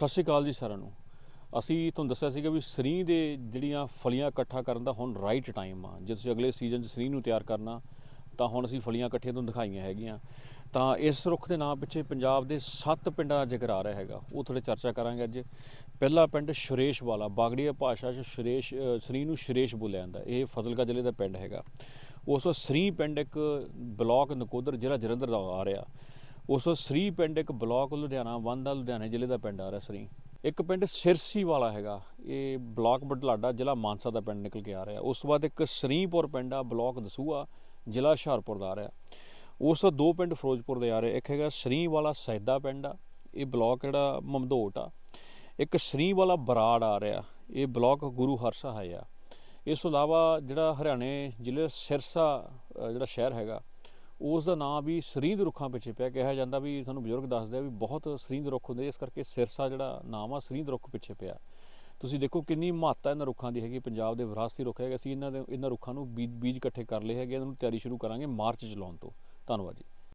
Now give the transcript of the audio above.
ਸਤਿ ਸ਼੍ਰੀ ਅਕਾਲ ਜੀ ਸਾਰਿਆਂ ਨੂੰ। ਅਸੀਂ ਤੁਹਾਨੂੰ ਦੱਸਿਆ ਸੀਗਾ ਵੀ ਸਰੀ ਦੇ ਜਿਹੜੀਆਂ ਫਲੀਆਂ ਇਕੱਠਾ ਕਰਨ ਦਾ ਹੁਣ ਰਾਈਟ ਟਾਈਮ ਆ। ਜੇ ਤੁਸੀਂ ਅਗਲੇ ਸੀਜ਼ਨ 'ਚ ਸਰੀ ਨੂੰ ਤਿਆਰ ਕਰਨਾ, ਤਾਂ ਹੁਣ ਅਸੀਂ ਫਲੀਆਂ ਇਕੱਠੀਆਂ ਤੁਹਾਨੂੰ ਦਿਖਾਈਆਂ ਹੈਗੀਆਂ। ਤਾਂ ਇਸ ਰੁੱਖ ਦੇ ਨਾਂ ਪਿੱਛੇ ਪੰਜਾਬ ਦੇ ਸੱਤ ਪਿੰਡਾਂ ਦਾ ਜ਼ਿਕਰ ਆ ਰਿਹਾ ਹੈਗਾ। ਉਹ ਥੋੜੇ ਚਰਚਾ ਕਰਾਂਗੇ ਅੱਜ। ਪਹਿਲਾ ਪਿੰਡ ਸ਼ੁਰੇਸ਼ ਵਾਲਾ, ਬਾਗੜੀਆ ਭਾਸ਼ਾ 'ਚ ਸ਼ੁਰੇਸ਼ ਸਰੀ ਨੂੰ ਸ਼ੁਰੇਸ਼ ਬੋਲਿਆ ਜਾਂਦਾ। ਇਹ ਫਜ਼ਲਕਾ ਜ਼ਿਲ੍ਹੇ ਦਾ ਪਿੰਡ ਹੈਗਾ। ਉਸ ਤੋਂ ਸਰੀ ਪਿੰਡ ਇੱਕ ਬਲਾਕ ਨਕੋਦਰ ਜ਼ਿਲ੍ਹਾ ਜਲੰਧਰ ਦਾ ਆ ਰਿਹਾ। ਉਸ ਤੋਂ ਸਰੀ ਪਿੰਡ ਇੱਕ ਬਲਾਕ ਲੁਧਿਆਣਾ, ਵਨ ਦਾ ਲੁਧਿਆਣੇ ਜ਼ਿਲ੍ਹੇ ਦਾ ਪਿੰਡ ਆ ਰਿਹਾ ਸਰੀ। ਇੱਕ ਪਿੰਡ ਸਿਰਸੀ ਵਾਲਾ ਹੈਗਾ। ਇਹ ਬਲਾਕ ਬਡਲਾਡਾ ਜ਼ਿਲ੍ਹਾ ਮਾਨਸਾ ਦਾ ਪਿੰਡ ਨਿਕਲ ਕੇ ਆ ਰਿਹਾ। ਉਸ ਤੋਂ ਬਾਅਦ ਇੱਕ ਸ੍ਰੀਪੁਰ ਪਿੰਡ ਆ, ਬਲਾਕ ਦਸੂਆ, ਜ਼ਿਲ੍ਹਾ ਹੁਸ਼ਿਆਰਪੁਰ ਦਾ ਆ ਰਿਹਾ। ਉਸ ਤੋਂ ਦੋ ਪਿੰਡ ਫਿਰੋਜ਼ਪੁਰ ਦੇ ਆ ਰਹੇ। ਇੱਕ ਹੈਗਾ ਸਰੀ ਵਾਲਾ ਸੈਦਾ ਪਿੰਡ ਆ। ਇਹ ਬਲਾਕ ਜਿਹੜਾ ਮਮਦੋਟ ਆ। ਇੱਕ ਸਰੀ ਵਾਲਾ ਬਰਾੜ ਆ ਰਿਹਾ। ਇਹ ਬਲਾਕ ਗੁਰੂ ਹਰਸਹਾਏ ਆ। ਇਸ ਤੋਂ ਇਲਾਵਾ ਜਿਹੜਾ ਹਰਿਆਣੇ ਜ਼ਿਲ੍ਹੇ ਸਿਰਸਾ ਜਿਹੜਾ ਸ਼ਹਿਰ ਹੈਗਾ ਉਸ ਦਾ ਨਾਂ ਵੀ ਸਰੀਂਦ ਰੁੱਖਾਂ ਪਿੱਛੇ ਪਿਆ ਕਿਹਾ ਜਾਂਦਾ ਵੀ ਸਾਨੂੰ ਬਜ਼ੁਰਗ ਦੱਸਦੇ ਆ ਵੀ ਬਹੁਤ ਸਰੀਂਦ ਰੁੱਖ ਹੁੰਦੇ ਇਸ ਕਰਕੇ ਸਿਰਸਾ ਜਿਹੜਾ ਨਾਮ ਆ ਸਰੀਂਦ ਰੁੱਖ ਪਿੱਛੇ ਪਿਆ। ਤੁਸੀਂ ਦੇਖੋ ਕਿੰਨੀ ਮਹੱਤਤਾ ਇਹਨਾਂ ਰੁੱਖਾਂ ਦੀ ਹੈਗੀ ਪੰਜਾਬ ਦੇ ਵਿਰਾਸਤੀ ਰੁੱਖ ਹੈਗੇ ਅਸੀਂ ਇਹਨਾਂ ਦੇ, ਇਹਨਾਂ ਰੁੱਖਾਂ ਨੂੰ ਬੀਜ ਬੀਜ ਇਕੱਠੇ ਕਰ ਲਏ ਹੈਗੇ ਇਹਨਾਂ ਨੂੰ ਤਿਆਰੀ ਸ਼ੁਰੂ ਕਰਾਂਗੇ ਮਾਰਚ ਚ ਲਾਉਣ ਤੋਂ। ਧੰਨਵਾਦ ਜੀ।